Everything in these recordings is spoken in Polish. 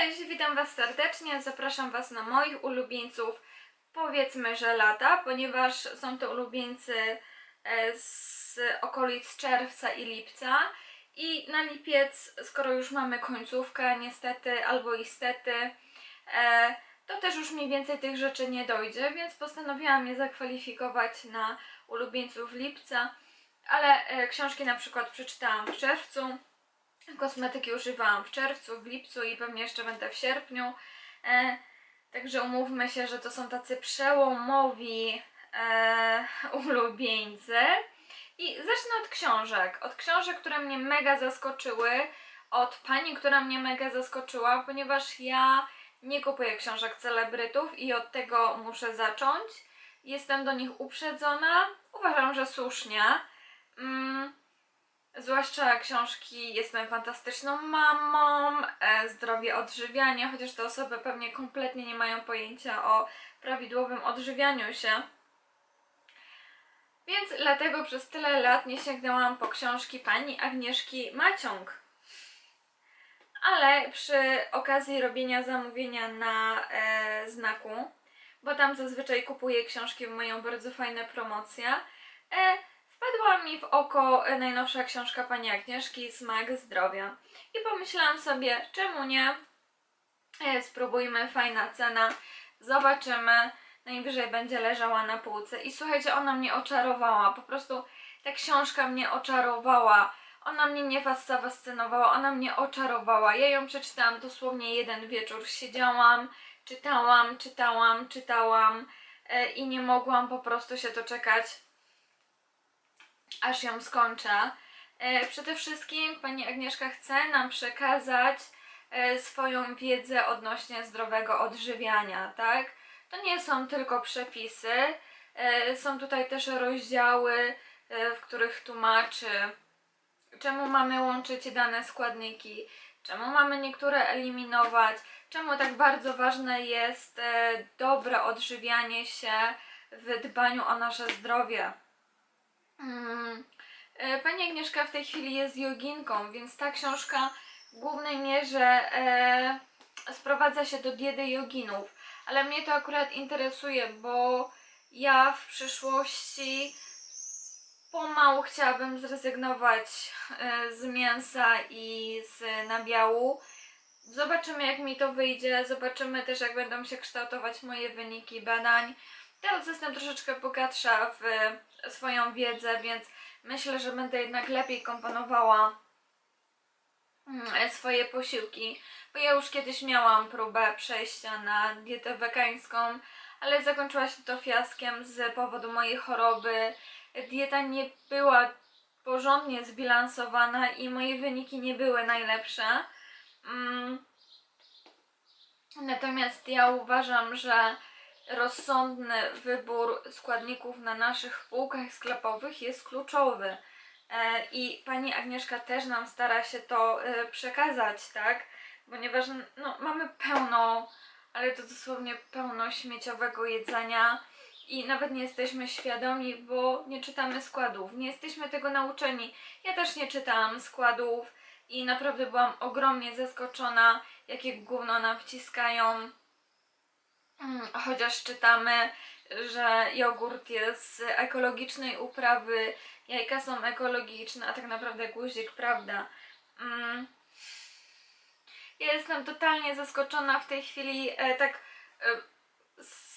Cześć, witam Was serdecznie. Zapraszam Was na moich ulubieńców, powiedzmy, że lata, ponieważ są to ulubieńcy e, z okolic czerwca i lipca. I na lipiec, skoro już mamy końcówkę, niestety albo istety, e, to też już mniej więcej tych rzeczy nie dojdzie, więc postanowiłam je zakwalifikować na ulubieńców lipca. Ale e, książki na przykład przeczytałam w czerwcu, Kosmetyki używałam w czerwcu, w lipcu i pewnie jeszcze będę w sierpniu. E, także umówmy się, że to są tacy przełomowi e, ulubieńcy. I zacznę od książek. Od książek, które mnie mega zaskoczyły. Od pani, która mnie mega zaskoczyła, ponieważ ja nie kupuję książek celebrytów i od tego muszę zacząć. Jestem do nich uprzedzona. Uważam, że słusznie. Mm, Zwłaszcza książki Jestem fantastyczną mamą, e, Zdrowie odżywianie, chociaż te osoby pewnie kompletnie nie mają pojęcia o prawidłowym odżywianiu się. Więc dlatego przez tyle lat nie sięgnęłam po książki pani Agnieszki Maciąg. Ale przy okazji robienia zamówienia na e, znaku, bo tam zazwyczaj kupuję książki, mają bardzo fajne promocje, e, wpadła mi w oko najnowsza książka pani Agnieszki Smak Zdrowia. I pomyślałam sobie, czemu nie? E, spróbujmy, fajna cena, zobaczymy. Najwyżej będzie leżała na półce. I słuchajcie, ona mnie oczarowała. Po prostu ta książka mnie oczarowała. Ona mnie nie fascynowała, ona mnie oczarowała. Ja ją przeczytałam dosłownie jeden wieczór. Siedziałam, czytałam, czytałam, czytałam e, i nie mogłam po prostu się doczekać aż ją skończę. E, przede wszystkim pani Agnieszka chce nam przekazać e, swoją wiedzę odnośnie zdrowego odżywiania, tak? To nie są tylko przepisy, e, są tutaj też rozdziały, w których tłumaczy, czemu mamy łączyć dane składniki, czemu mamy niektóre eliminować, czemu tak bardzo ważne jest dobre odżywianie się w dbaniu o nasze zdrowie. Mm. E, Pani Agnieszka w tej chwili jest joginką, więc ta książka w głównej mierze e, sprowadza się do diety joginów. Ale mnie to akurat interesuje, bo ja w przyszłości pomału chciałabym zrezygnować e, z mięsa i z nabiału. Zobaczymy jak mi to wyjdzie, zobaczymy też jak będą się kształtować moje wyniki badań. Teraz jestem troszeczkę bogatsza w swoją wiedzę, więc myślę, że będę jednak lepiej komponowała mm, swoje posiłki. Bo ja już kiedyś miałam próbę przejścia na dietę wegańską, ale zakończyła się to fiaskiem z powodu mojej choroby. Dieta nie była porządnie zbilansowana i moje wyniki nie były najlepsze. Mm. Natomiast ja uważam, że rozsądny wybór składników na naszych półkach sklepowych jest kluczowy. E, I pani Agnieszka też nam stara się to e, przekazać, tak? Ponieważ no, mamy pełno, ale to dosłownie pełno śmieciowego jedzenia i nawet nie jesteśmy świadomi, bo nie czytamy składów. Nie jesteśmy tego nauczeni. Ja też nie czytałam składów i naprawdę byłam ogromnie zaskoczona, jakie gówno nam wciskają Mm, Chociaż czytamy, że jogurt jest z ekologicznej uprawy, jajka są ekologiczne, a tak naprawdę guzik, prawda? Mm. Ja jestem totalnie zaskoczona w tej chwili, e, tak e,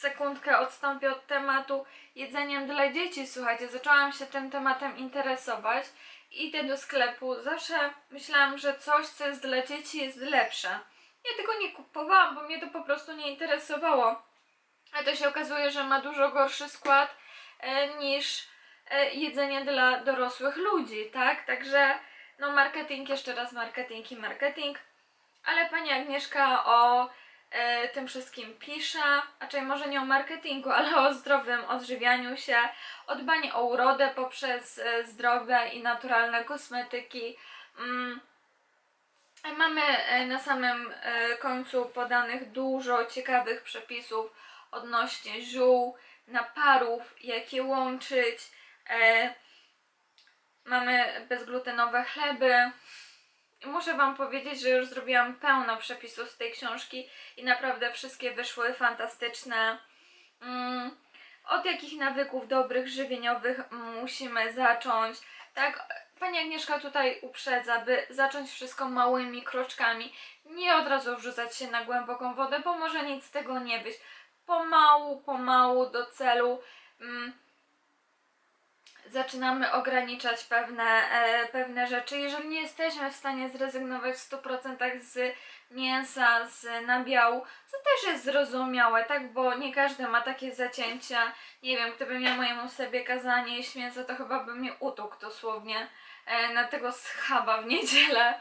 sekundkę odstąpię od tematu jedzeniem dla dzieci. Słuchajcie, zaczęłam się tym tematem interesować. Idę do sklepu, zawsze myślałam, że coś, co jest dla dzieci, jest lepsze. Ja tego nie kupowałam, bo mnie to po prostu nie interesowało. A to się okazuje, że ma dużo gorszy skład e, niż e, jedzenie dla dorosłych ludzi, tak? Także no marketing, jeszcze raz marketing i marketing. Ale pani Agnieszka o e, tym wszystkim pisze, raczej może nie o marketingu, ale o zdrowym odżywianiu się, o dbaniu o urodę poprzez e, zdrowe i naturalne kosmetyki. Mm. Mamy e, na samym e, końcu podanych dużo ciekawych przepisów odnośnie ziół, naparów, jak je łączyć. E, mamy bezglutenowe chleby muszę Wam powiedzieć, że już zrobiłam pełno przepisów z tej książki i naprawdę wszystkie wyszły fantastyczne. Mm, od jakich nawyków dobrych, żywieniowych musimy zacząć? Tak, Pani Agnieszka tutaj uprzedza, by zacząć wszystko małymi kroczkami. Nie od razu wrzucać się na głęboką wodę, bo może nic z tego nie być. Pomału, pomału do celu. Mm, zaczynamy ograniczać pewne, e, pewne rzeczy. Jeżeli nie jesteśmy w stanie zrezygnować w 100% z mięsa, z nabiału, co też jest zrozumiałe, tak? Bo nie każdy ma takie zacięcia. Nie wiem, gdybym ja mojemu sobie kazanie jeść mięso, to chyba by mnie utukł dosłownie na tego schaba w niedzielę.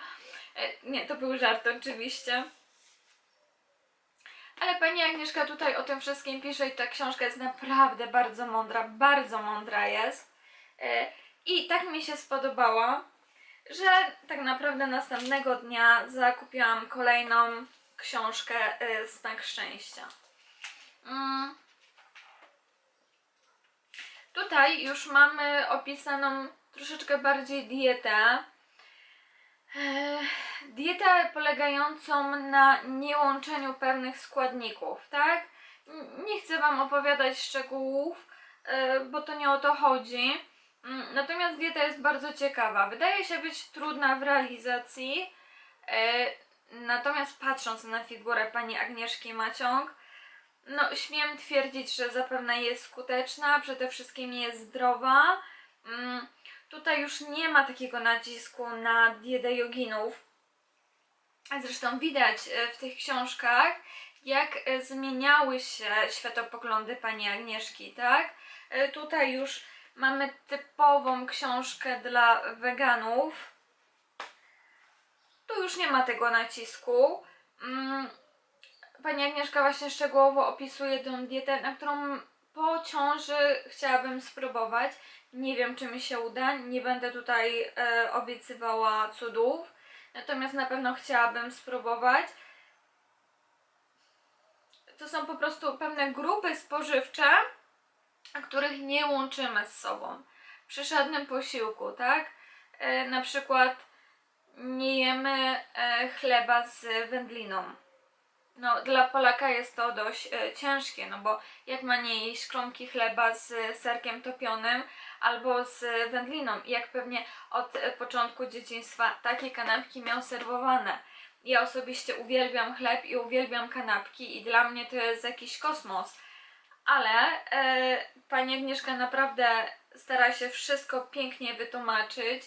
E, nie, to był żart oczywiście. Ale pani Agnieszka tutaj o tym wszystkim pisze i ta książka jest naprawdę bardzo mądra, bardzo mądra jest. E, I tak mi się spodobała, że tak naprawdę następnego dnia zakupiłam kolejną książkę e, Smak Szczęścia. Mm. Tutaj już mamy opisaną troszeczkę bardziej dietę. Dietę polegającą na niełączeniu pewnych składników, tak? Nie chcę Wam opowiadać szczegółów, e, bo to nie o to chodzi. Mm, Natomiast dieta jest bardzo ciekawa. Wydaje się być trudna w realizacji. e, Natomiast patrząc na figurę pani Agnieszki Maciąg, no śmiem twierdzić, że zapewne jest skuteczna, przede wszystkim jest zdrowa. Tutaj już nie ma takiego nacisku na dietę joginów. Zresztą widać e, w tych książkach, jak e, zmieniały się światopoglądy pani Agnieszki, tak? E, Tutaj już mamy typową książkę dla weganów. Tu już nie ma tego nacisku. Mm, Pani Agnieszka właśnie szczegółowo opisuje tę dietę, na którą po ciąży chciałabym spróbować. Nie wiem, czy mi się uda. Nie będę tutaj e, obiecywała cudów. Natomiast na pewno chciałabym spróbować. To są po prostu pewne grupy spożywcze, których nie łączymy z sobą. Przy żadnym posiłku, tak? E, na przykład nie jemy e, chleba z wędliną. No, dla Polaka jest to dość e, ciężkie, no bo jak ma nie jeść kromki chleba z serkiem topionym albo z wędliną? I jak pewnie od e, początku dzieciństwa takie kanapki miał serwowane. Ja osobiście uwielbiam chleb i uwielbiam kanapki i dla mnie to jest jakiś kosmos. Ale e, pani Agnieszka naprawdę stara się wszystko pięknie wytłumaczyć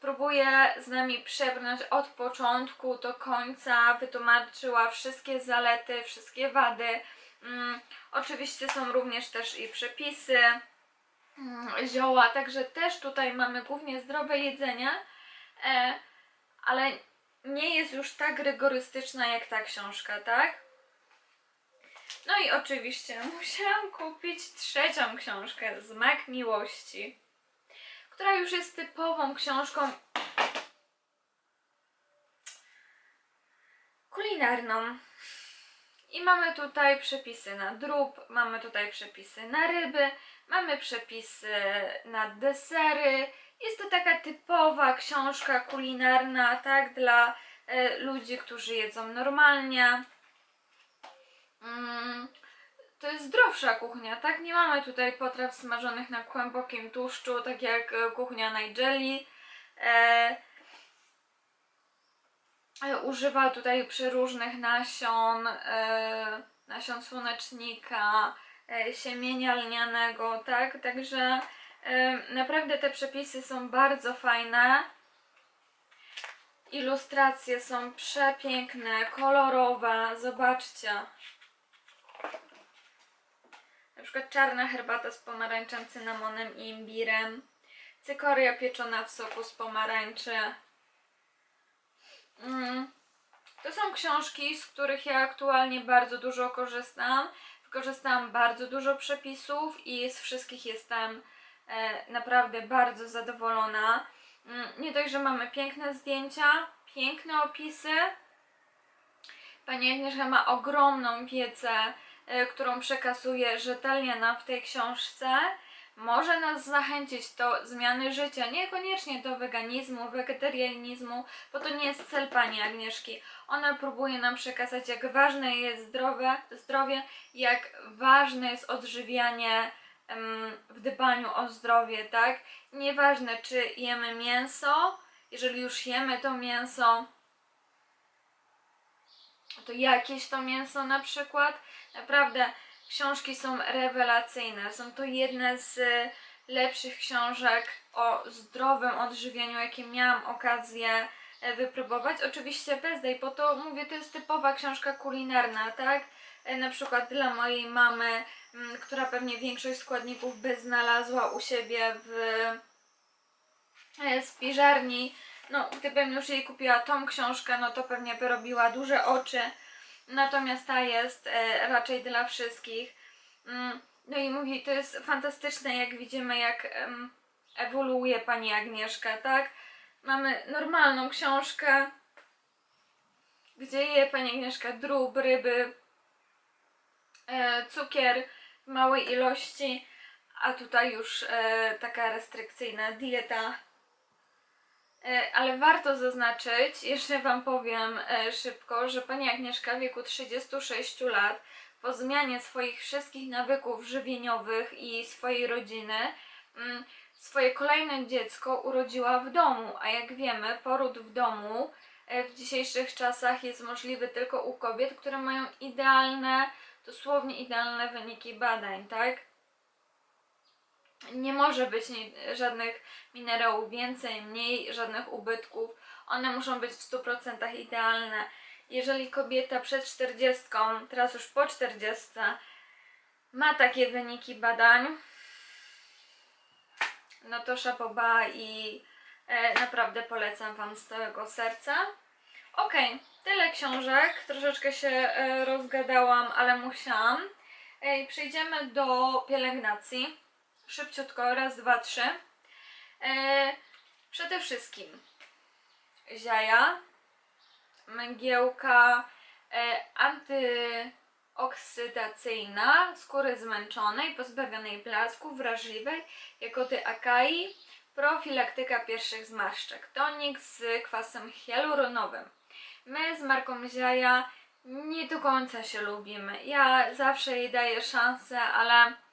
próbuje z nami przebrnąć od początku do końca, wytłumaczyła wszystkie zalety, wszystkie wady. Mm, oczywiście są również też i przepisy, mm, zioła, także też tutaj mamy głównie zdrowe jedzenie, e, ale nie jest już tak rygorystyczna jak ta książka, tak? No i oczywiście musiałam kupić trzecią książkę, Zmak Miłości która już jest typową książką kulinarną. I mamy tutaj przepisy na drób, mamy tutaj przepisy na ryby, mamy przepisy na desery. Jest to taka typowa książka kulinarna, tak, dla e, ludzi, którzy jedzą normalnie. Mm, to jest zdrowsza kuchnia, tak? Nie mamy tutaj potraw smażonych na głębokim tłuszczu, tak jak e, kuchnia Nigeli. E, e, używa tutaj przeróżnych nasion, e, nasion słonecznika, e, siemienia lnianego, tak? Także e, naprawdę te przepisy są bardzo fajne. Ilustracje są przepiękne, kolorowe. Zobaczcie. Na przykład czarna herbata z pomarańczem, cynamonem i imbirem. Cykoria pieczona w soku z pomarańczy. Mm. To są książki, z których ja aktualnie bardzo dużo korzystam. Wykorzystałam bardzo dużo przepisów i z wszystkich jestem e, naprawdę bardzo zadowolona. Mm, nie dość, że mamy piękne zdjęcia, piękne opisy. Pani Agnieszka ma ogromną wiedzę, którą przekazuje rzetelnie nam w tej książce. może nas zachęcić do zmiany życia, niekoniecznie do weganizmu, wegetarianizmu, bo to nie jest cel pani Agnieszki. Ona próbuje nam przekazać, jak ważne jest zdrowe, zdrowie, jak ważne jest odżywianie em, w dbaniu o zdrowie, tak? Nieważne, czy jemy mięso, jeżeli już jemy to mięso, to jakieś to mięso na przykład. Naprawdę książki są rewelacyjne. Są to jedne z y, lepszych książek o zdrowym odżywianiu, jakie miałam okazję e, wypróbować. Oczywiście bez daj, bo to mówię, to jest typowa książka kulinarna, tak? E, Na przykład dla mojej mamy, m, która pewnie większość składników by znalazła u siebie w e, spiżarni. No, gdybym już jej kupiła tą książkę, no to pewnie by robiła duże oczy. Natomiast ta jest e, raczej dla wszystkich. Mm, no i mówi, to jest fantastyczne, jak widzimy, jak ewoluuje pani Agnieszka, tak? Mamy normalną książkę, gdzie je pani Agnieszka drób, ryby, e, cukier w małej ilości, a tutaj już e, taka restrykcyjna dieta. E, Ale warto zaznaczyć, jeszcze Wam powiem e, szybko, że pani Agnieszka w wieku 36 lat, po zmianie swoich wszystkich nawyków żywieniowych i swojej rodziny, mm, swoje kolejne dziecko urodziła w domu, a jak wiemy, poród w domu e, w dzisiejszych czasach jest możliwy tylko u kobiet, które mają idealne, dosłownie idealne wyniki badań, tak? Nie może być żadnych minerałów więcej, mniej, żadnych ubytków. One muszą być w 100% idealne. Jeżeli kobieta przed 40, teraz już po 40, ma takie wyniki badań, no to szapoba i e, naprawdę polecam Wam z całego serca. Okej, tyle książek. Troszeczkę się e, rozgadałam, ale musiałam. Ej, przejdziemy do pielęgnacji. Szybciutko, raz, dwa, trzy. E, przede wszystkim ziaja, mgiełka e, antyoksydacyjna skóry zmęczonej, pozbawionej blasku, wrażliwej, jagody akai, profilaktyka pierwszych zmarszczek, tonik z kwasem hialuronowym. My z marką Ziaja nie do końca się lubimy. Ja zawsze jej daję szansę, ale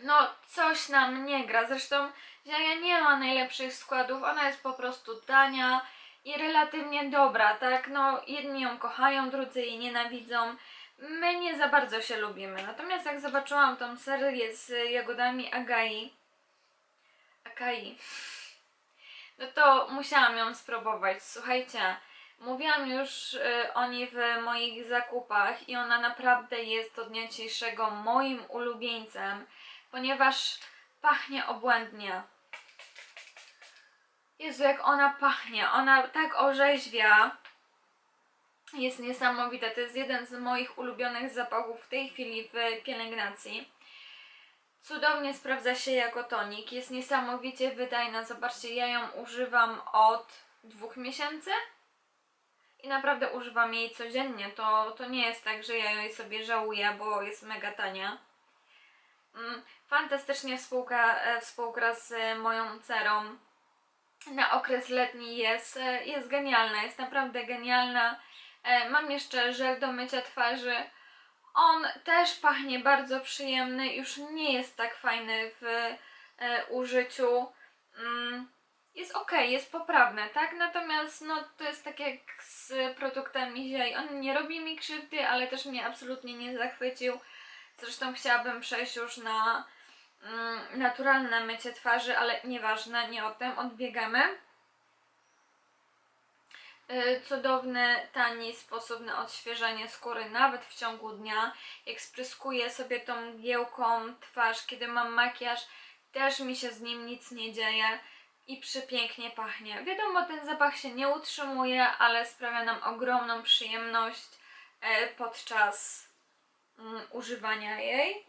no coś nam nie gra. Zresztą Ziaja nie ma najlepszych składów, ona jest po prostu tania i relatywnie dobra, tak? No jedni ją kochają, drudzy jej nienawidzą. My nie za bardzo się lubimy. Natomiast jak zobaczyłam tą serię z jagodami Agai, Akai, no to musiałam ją spróbować. Słuchajcie, mówiłam już y, o niej w moich zakupach i ona naprawdę jest do dnia dzisiejszego moim ulubieńcem, ponieważ pachnie obłędnie. Jezu, jak ona pachnie. Ona tak orzeźwia. Jest niesamowita. To jest jeden z moich ulubionych zapachów w tej chwili w pielęgnacji. Cudownie sprawdza się jako tonik. Jest niesamowicie wydajna. Zobaczcie, ja ją używam od dwóch miesięcy. I naprawdę używam jej codziennie. To, to nie jest tak, że ja jej sobie żałuję, bo jest mega tania. Mm, Fantastycznie współgra, e, współgra z moją cerą na okres letni jest, e, jest genialna, jest naprawdę genialna. E, Mam jeszcze żel do mycia twarzy. On też pachnie bardzo przyjemny, już nie jest tak fajny w użyciu. Mm, Jest ok, jest poprawny, tak? Natomiast no, to jest tak jak z produktami ziej. On nie robi mi krzywdy, ale też mnie absolutnie nie zachwycił. Zresztą chciałabym przejść już na mm, naturalne mycie twarzy, ale nieważne, nie o tym, odbiegamy. Y, Cudowny, tani sposób na odświeżenie skóry nawet w ciągu dnia. Jak spryskuję sobie tą mgiełką twarz, kiedy mam makijaż, też mi się z nim nic nie dzieje i przepięknie pachnie. Wiadomo, ten zapach się nie utrzymuje, ale sprawia nam ogromną przyjemność e, podczas używania jej.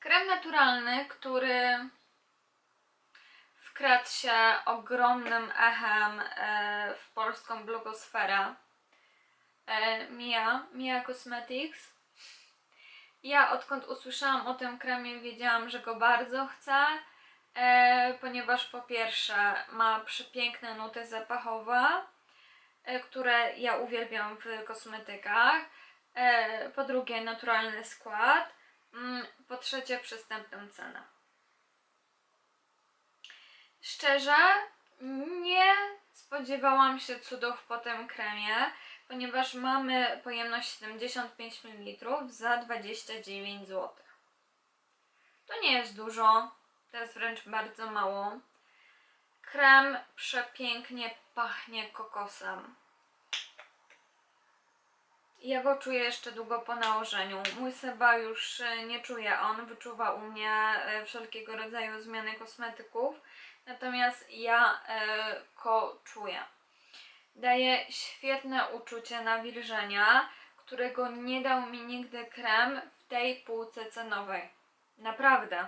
Krem naturalny, który wkradł się ogromnym echem e, w polską blogosferę. E, Mia, Mia Cosmetics. Ja odkąd usłyszałam o tym kremie, wiedziałam, że go bardzo chcę, e, ponieważ po pierwsze ma przepiękne nuty zapachowe, które ja uwielbiam w kosmetykach. E, po drugie, naturalny skład. Mm, Po trzecie, przystępną cenę. Szczerze, nie spodziewałam się cudów po tym kremie, ponieważ mamy pojemność 75 ml za 29 zł. To nie jest dużo, to jest wręcz bardzo mało. Krem przepięknie pachnie kokosem. Ja go czuję jeszcze długo po nałożeniu. Mój Seba już e, nie czuje, on wyczuwa u mnie e, wszelkiego rodzaju zmiany kosmetyków, natomiast ja e, go czuję. Daje świetne uczucie nawilżenia, którego nie dał mi nigdy krem w tej półce cenowej. Naprawdę.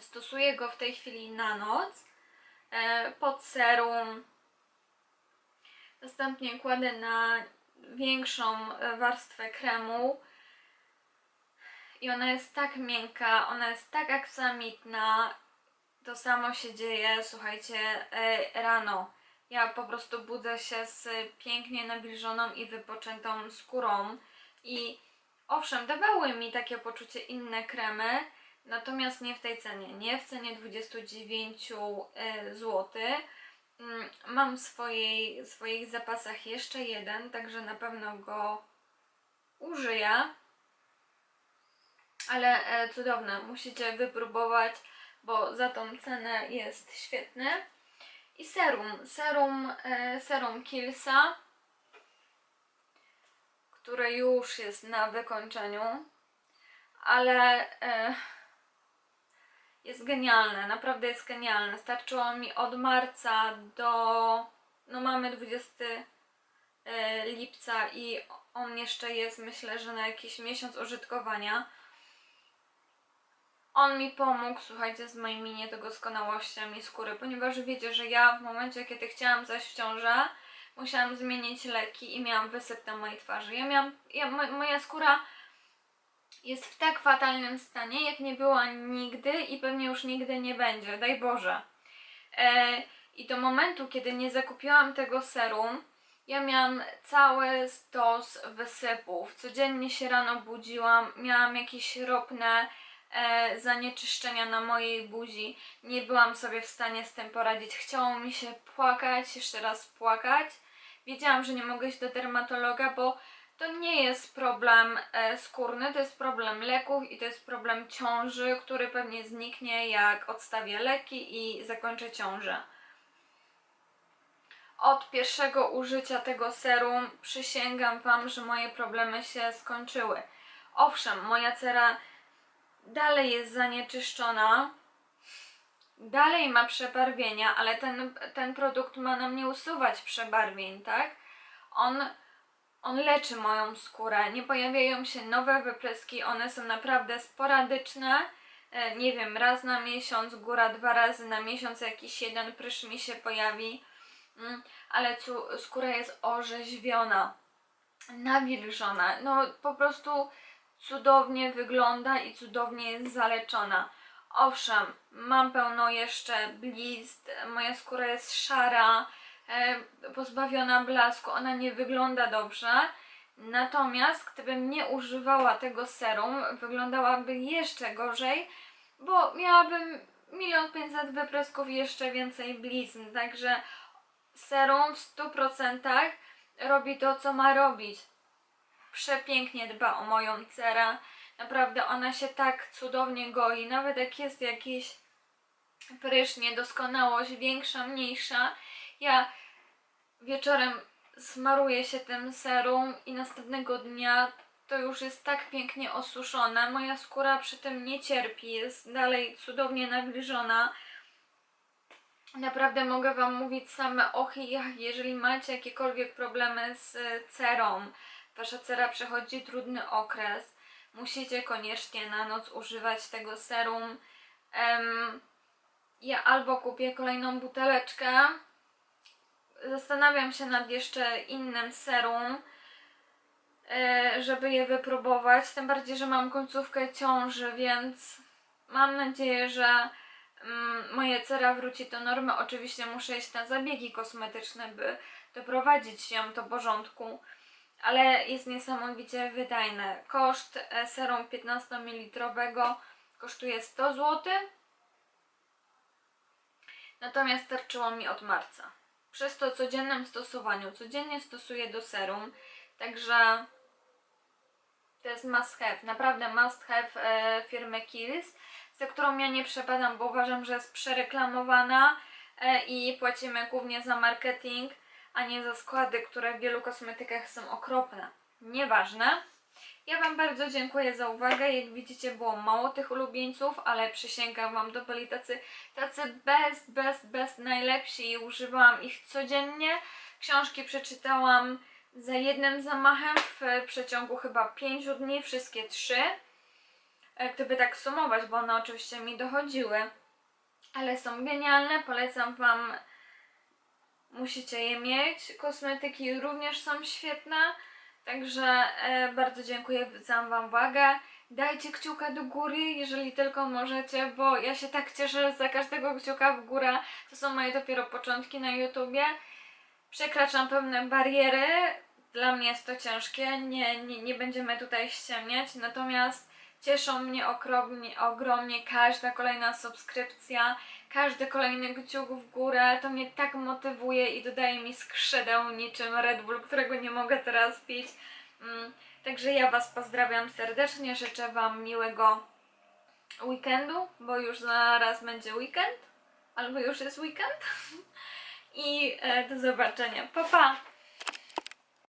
Stosuję go w tej chwili na noc pod serum. Następnie kładę na większą e, warstwę kremu i ona jest tak miękka, ona jest tak aksamitna. To samo się dzieje, słuchajcie, e, rano. Ja po prostu budzę się z pięknie nawilżoną i wypoczętą skórą i owszem, dawały mi takie poczucie inne kremy, natomiast nie w tej cenie, nie w cenie 29 zł. Mm, Mam w swojej, swoich zapasach jeszcze jeden, także na pewno go użyję. Ale e, cudowne, musicie wypróbować, bo za tą cenę jest świetny. I serum, serum, e, serum Killsa, które już jest na wykończeniu, ale e, jest genialne, naprawdę jest genialne. Starczyło mi od marca do, no mamy 20 e, lipca i on jeszcze jest, myślę, że na jakiś miesiąc użytkowania. On mi pomógł, słuchajcie, z moimi niedoskonałościami skóry, ponieważ wiecie, że ja w momencie, kiedy chciałam zajść w ciążę, musiałam zmienić leki i miałam wysyp na mojej twarzy. Ja miałam, ja, mo- moja skóra jest w tak fatalnym stanie, jak nie była nigdy i pewnie już nigdy nie będzie, daj Boże. E, I do momentu, kiedy nie zakupiłam tego serum, ja miałam cały stos wysypów. Codziennie się rano budziłam, miałam jakieś ropne e, zanieczyszczenia na mojej buzi. Nie byłam sobie w stanie z tym poradzić. Chciało mi się płakać, jeszcze raz płakać. Wiedziałam, że nie mogę iść do dermatologa, bo to nie jest problem e, skórny, to jest problem leków i to jest problem ciąży, który pewnie zniknie jak odstawię leki i zakończę ciążę. Od pierwszego użycia tego serum przysięgam Wam, że moje problemy się skończyły. Owszem, moja cera dalej jest zanieczyszczona, dalej ma przebarwienia, ale ten, ten produkt ma nam nie usuwać przebarwień, tak? On, on leczy moją skórę, nie pojawiają się nowe wypryski, one są naprawdę sporadyczne. E, Nie wiem, raz na miesiąc, góra dwa razy na miesiąc jakiś jeden prysz mi się pojawi, Mm, ale skóra jest orzeźwiona, nawilżona, no po prostu cudownie wygląda i cudownie jest zaleczona. Owszem, mam pełno jeszcze blizn, moja skóra jest szara, pozbawiona blasku, ona nie wygląda dobrze. Natomiast gdybym nie używała tego serum, wyglądałaby jeszcze gorzej, bo miałabym milion pięćset wyprysków i jeszcze więcej blizn. Także serum w 100% robi to, co ma robić przepięknie dba o moją cerę. Naprawdę ona się tak cudownie goi, nawet jak jest jakiś prysz, niedoskonałość większa, mniejsza. Ja wieczorem smaruję się tym serum i następnego dnia to już jest tak pięknie osuszone. Moja skóra przy tym nie cierpi, jest dalej cudownie nawilżona. Naprawdę mogę Wam mówić same ochy i ach, jeżeli macie jakiekolwiek problemy z e, cerą, Wasza cera przechodzi trudny okres, musicie koniecznie na noc używać tego serum. Em, ja albo kupię kolejną buteleczkę, zastanawiam się nad jeszcze innym serum, e, żeby je wypróbować. Tym bardziej, że mam końcówkę ciąży, więc mam nadzieję, że mm, moje cera wróci do normy. Oczywiście muszę iść na zabiegi kosmetyczne, by doprowadzić ją do porządku. Ale jest niesamowicie wydajne. Koszt e, serum 15 ml kosztuje 100 zł. Natomiast starczyło mi od marca. Przez to codziennym stosowaniu, codziennie stosuję do serum, także to jest must have, naprawdę must have e, firmy Kiehl's, za którą ja nie przepadam, bo uważam, że jest przereklamowana e, i płacimy głównie za marketing, a nie za składy, które w wielu kosmetykach są okropne. Nieważne. Ja Wam bardzo dziękuję za uwagę. Jak widzicie, było mało tych ulubieńców, ale przysięgam Wam, to byli tacy, tacy best, best, best, najlepsi i używałam ich codziennie. Książki przeczytałam za jednym zamachem w przeciągu chyba 5 dni, wszystkie trzy. E, Gdyby tak sumować, bo one oczywiście mi dochodziły. Ale są genialne, polecam Wam musicie je mieć. Kosmetyki również są świetne. Także e, bardzo dziękuję za Wam uwagę. Dajcie kciuka do góry, jeżeli tylko możecie, bo ja się tak cieszę za każdego kciuka w górę. To są moje dopiero początki na YouTubie. Przekraczam pewne bariery. Dla mnie jest to ciężkie, nie, nie, nie będziemy tutaj ściemniać. Natomiast cieszą mnie ogromnie, ogromnie każda kolejna subskrypcja, każdy kolejny kciuk w górę. To mnie tak motywuje i dodaje mi skrzydeł niczym Red Bull, którego nie mogę teraz pić. Mm, Także ja Was pozdrawiam serdecznie, życzę Wam miłego weekendu, bo już zaraz będzie weekend, albo już jest weekend. I e, do zobaczenia. Pa, pa!